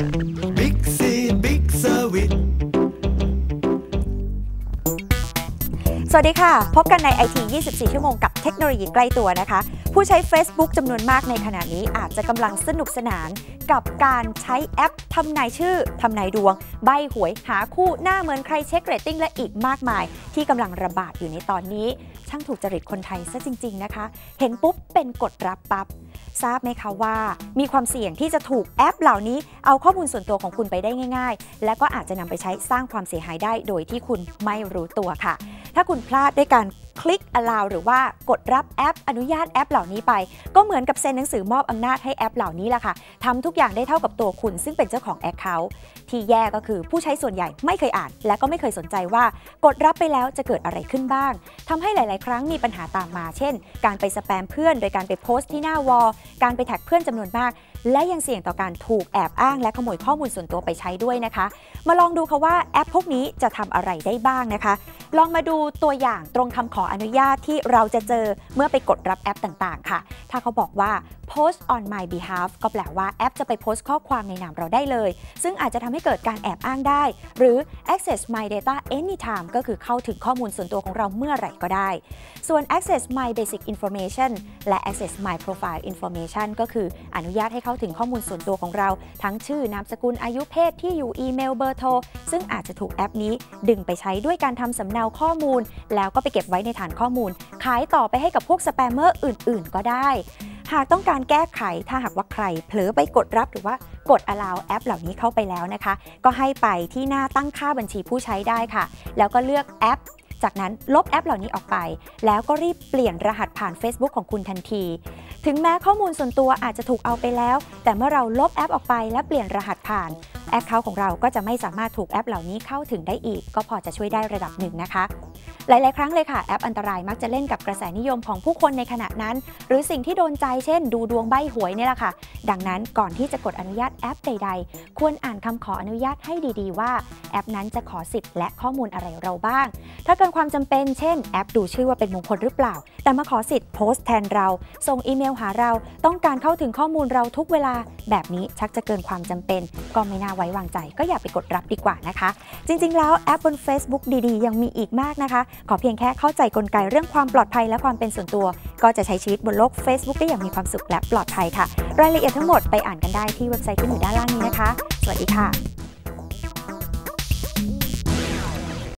สสวัสดีค่ะ พบกันในไอที24 ชั่วโมงกับเทคโนโลยีใกล้ตัวนะคะ ผู้ใช้ Facebook จำนวนมากในขณะนี้อาจจะกำลังสนุกสนานกับการใช้แอปทำนายชื่อทำนายดวง ใบหวยหาคู่หน้าเหมือนใครเช็คเรตติ้งและอีกมากมาย ที่กำลังระบาดอยู่ในตอนนี้ ช่างถูกจริตคนไทยซะจริง ๆ นะคะ เห็นปุ๊บเป็นกดรับปับ๊บทราบไหมคะว่า มีความเสี่ยงที่จะถูกแอปเหล่านี้ เอาข้อมูลส่วนตัวของคุณไปได้ง่าย ๆ และก็อาจจะนำไปใช้สร้างความเสียหายได้โดยที่คุณไม่รู้ตัวค่ะ ถ้าคุณพลาดด้วยการคลิก allow หรือว่ากดรับแอป อนุญาตแอปเหล่านี้ไป ก็เหมือนกับเซ็นหนังสือมอบอำนาจให้แอปเหล่านี้แหละค่ะทำทุกอย่างได้เท่ากับตัวคุณซึ่งเป็นเจ้าของ Account ที่แย่ก็คือผู้ใช้ส่วนใหญ่ไม่เคยอ่าน และก็ไม่เคยสนใจว่า กดรับไปแล้วจะเกิดอะไรขึ้นบ้างทำให้หลาย ๆ ครั้งมีปัญหาตามมา เช่น การไปสแปมเพื่อน โดยการไปโพสต์ที่หน้าวอลการไปแท็กเพื่อนจำนวนมาก และยังเสี่ยงต่อการถูกแอบอ้างและขโมยข้อมูลส่วนตัวไปใช้ด้วยนะคะ มาลองดูค่ะว่าแอปพวกนี้จะทำอะไรได้บ้างนะคะ ลองมาดูตัวอย่างตรงคำขออนุญาตที่เราจะเจอเมื่อไปกดรับแอปต่างๆ ค่ะ ถ้าเขาบอกว่า post on my behalf ก็แปลว่าแอปจะไปโพสต์ข้อความในนามเราได้เลย ซึ่งอาจจะทำให้เกิดการแอบอ้างได้ หรือ access my data anytime ก็คือเข้าถึงข้อมูลส่วนตัวของเราเมื่อไหร่ก็ได้ ส่วน access my basic information และ access my profile information ก็คืออนุญาตให้เข้าถึงข้อมูลส่วนตัวของเรา ทั้งชื่อนามสกุลอายุเพศที่อยู่อีเมลเบอร์โทรซึ่งอาจจะถูกแอปนี้ดึงไปใช้ด้วยการทำสำเนาข้อมูล แล้วก็ไปเก็บไว้ในฐานข้อมูล ขายต่อไปให้กับพวกสแปมเมอร์อื่น ๆ ก็ได้ หากต้องการแก้ไขถ้าหากว่าใครเผลอไปกดรับหรือว่ากด allow แอปเหล่านี้เข้าไปแล้วนะคะ ก็ให้ไปที่หน้าตั้งค่าบัญชีผู้ใช้ได้ค่ะ แล้วก็เลือกแอปจากนั้นลบแอปเหล่านี้ออกไป แล้วก็รีบเปลี่ยนรหัสผ่าน Facebook ของคุณทันที ถึงแม้ข้อมูลส่วนตัวอาจจะถูกเอาไปแล้ว แต่เมื่อเราลบแอปออกไปและเปลี่ยนรหัสผ่านแอคเคาท์ของเราก็จะไม่สามารถถูกแอปเหล่านี้เข้าถึงได้อีก ก็พอจะช่วยได้ระดับหนึ่งนะคะ หลาย ๆ ครั้งเลยค่ะแอปอันตรายมักจะเล่นกับกระแสนิยมของผู้คนในขณะนั้น หรือสิ่งที่โดนใจเช่น ดูดวงใบหวยนี่แหละค่ะ ดังนั้นก่อนที่จะกดอนุญาตแอปใด ๆ ควรอ่านคำขออนุญาตให้ดี ๆ ว่าแอปนั้นจะขอสิทธิ์และข้อมูลอะไรเราบ้าง ถ้าเกินความจำเป็นเช่นแอปดูชื่อว่าเป็นมงคลหรือเปล่า แต่มาขอสิทธิ์โพสต์แทนเรา ส่งอีเมลหาเรา ต้องการเข้าถึงข้อมูลเราทุกเวลา แบบนี้ชักจะเกินความจำเป็น ก็ไม่น่าไว้วางใจ ก็อย่าไปกดรับดีกว่านะคะ จริง ๆ แล้วแอปบน Facebook ดี ๆ ยังมีอีกมากนะคะขอเพียงแค่เข้าใจกลไกเรื่องความปลอดภัยและความเป็นส่วนตัว ก็จะใช้ชีวิตบนโลก Facebook ได้อย่างมีความสุขและปลอดภัยค่ะ รายละเอียดทั้งหมดไปอ่านกันได้ที่เว็บไซต์ที่อยู่ด้านล่างนี้นะคะ สวัสดีค่ะ